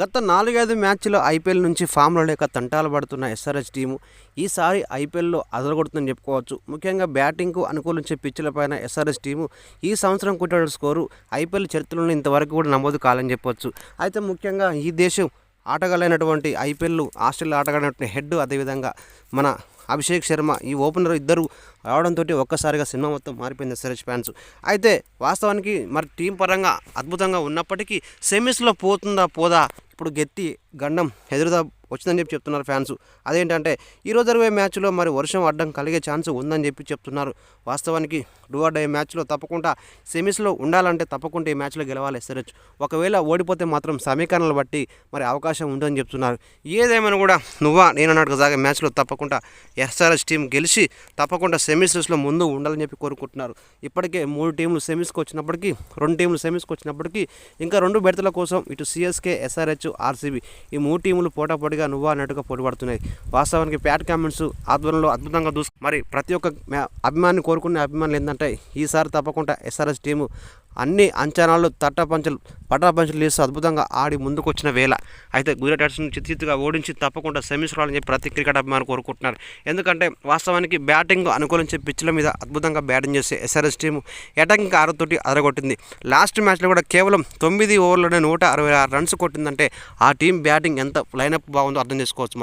గత నాలుగైదు మ్యాచ్లో ఐపీఎల్ నుంచి ఫామ్లో లేక తంటాలు పడుతున్న ఎస్ఆర్హెచ్ టీము ఈసారి ఐపీఎల్లో అదరగొడుతుందని చెప్పుకోవచ్చు. ముఖ్యంగా బ్యాటింగ్కు అనుకూలించే పిచ్చులపైన ఎస్ఆర్హెచ్ టీము ఈ సంవత్సరం కొట్టిన స్కోరు ఐపీఎల్ చరిత్రలో ఇంతవరకు కూడా నమోదు కాలని చెప్పొచ్చు. అయితే ముఖ్యంగా ఈ దేశం ఆటగాళ్ళైనటువంటి ఐపీఎల్ ఆస్ట్రేలియా ఆటగాడైనటువంటి హెడ్ అదేవిధంగా మన అభిషేక్ శర్మ ఈ ఓపెనర్ ఇద్దరు రావడంతో ఒక్కసారిగా సినిమా మొత్తం మారిపోయింది ఎస్ఆర్హెచ్ ఫ్యాన్స్. అయితే వాస్తవానికి మరి టీం పరంగా అద్భుతంగా ఉన్నప్పటికీ సెమీస్లో పోతుందా పోదా? ఇప్పుడు గెత్తి గండం ఎదురుదా వచ్చిందని చెప్పి చెప్తున్నారు ఫ్యాన్స్. అదేంటంటే ఈరోజు జరిగే మ్యాచ్లో మరి వర్షం అడ్డం కలిగే ఛాన్స్ ఉందని చెప్పి చెప్తున్నారు. వాస్తవానికి డూఆర్ డై మ్యాచ్లో తప్పకుండా సెమీస్లో ఉండాలంటే తప్పకుండా ఈ మ్యాచ్లో గెలవాలి ఎస్ఆర్హెచ్ ఒకవేళ ఓడిపోతే మాత్రం సమీకరణలు బట్టి మరి అవకాశం ఉందని చెప్తున్నారు. ఏదేమైనా కూడా నువ్వా నేను సాగే మ్యాచ్లో తప్పకుండా ఎస్ఆర్హెచ్ టీం గెలిచి తప్పకుండా సెమీస్లో ముందు ఉండాలని చెప్పి కోరుకుంటున్నారు. ఇప్పటికే మూడు టీంలు సెమీస్కి వచ్చినప్పటికీ రెండు టీంలు సెమీస్కి వచ్చినప్పటికీ ఇంకా రెండు బెడతల కోసం ఇటు సిఎస్కే ఎస్ఆర్హెచ్ ఆర్సీబీ ఈ మూడు టీములు పోటాపోటీగా నువ్వు అన్నట్టుగా పోటీపడుతున్నాయి వాస్తవానికి ప్యాట్ కామెంట్స్ ఆధ్వర్యంలో అద్భుతంగా దూసు మరి ప్రతి ఒక్క అభిమాని కోరుకునే అభిమానులు ఏంటంటే ఈసారి తప్పకుండా ఎస్ఆర్ఎస్ టీము అన్ని అంచనాలు తట్టపంచలు పటాపంచలు వేస్తూ అద్భుతంగా ఆడి ముందుకు వచ్చిన వేళ. అయితే గుజరాత్ టైటన్స్ని చిత్తుగా ఓడించి తప్పకుండా సెమీస్ రావాలని చెప్పి ప్రతి క్రికెట్ అభిమానులు కోరుకుంటున్నారు. ఎందుకంటే వాస్తవానికి బ్యాటింగ్ అనుకూలించే పిచ్ల మీద అద్భుతంగా బ్యాటింగ్ చేసే ఎస్ఆర్ఎస్ టీము అటాకింగ్ ఆరుతోటి అదరగొట్టింది. లాస్ట్ మ్యాచ్లో కూడా కేవలం తొమ్మిది ఓవర్లోనే నూట అరవై ఆరు రన్స్ కొట్టిందంటే ఆ టీం బ్యాటింగ్ ఎంత లైనప్ బాగుందో అర్థం చేసుకోవచ్చు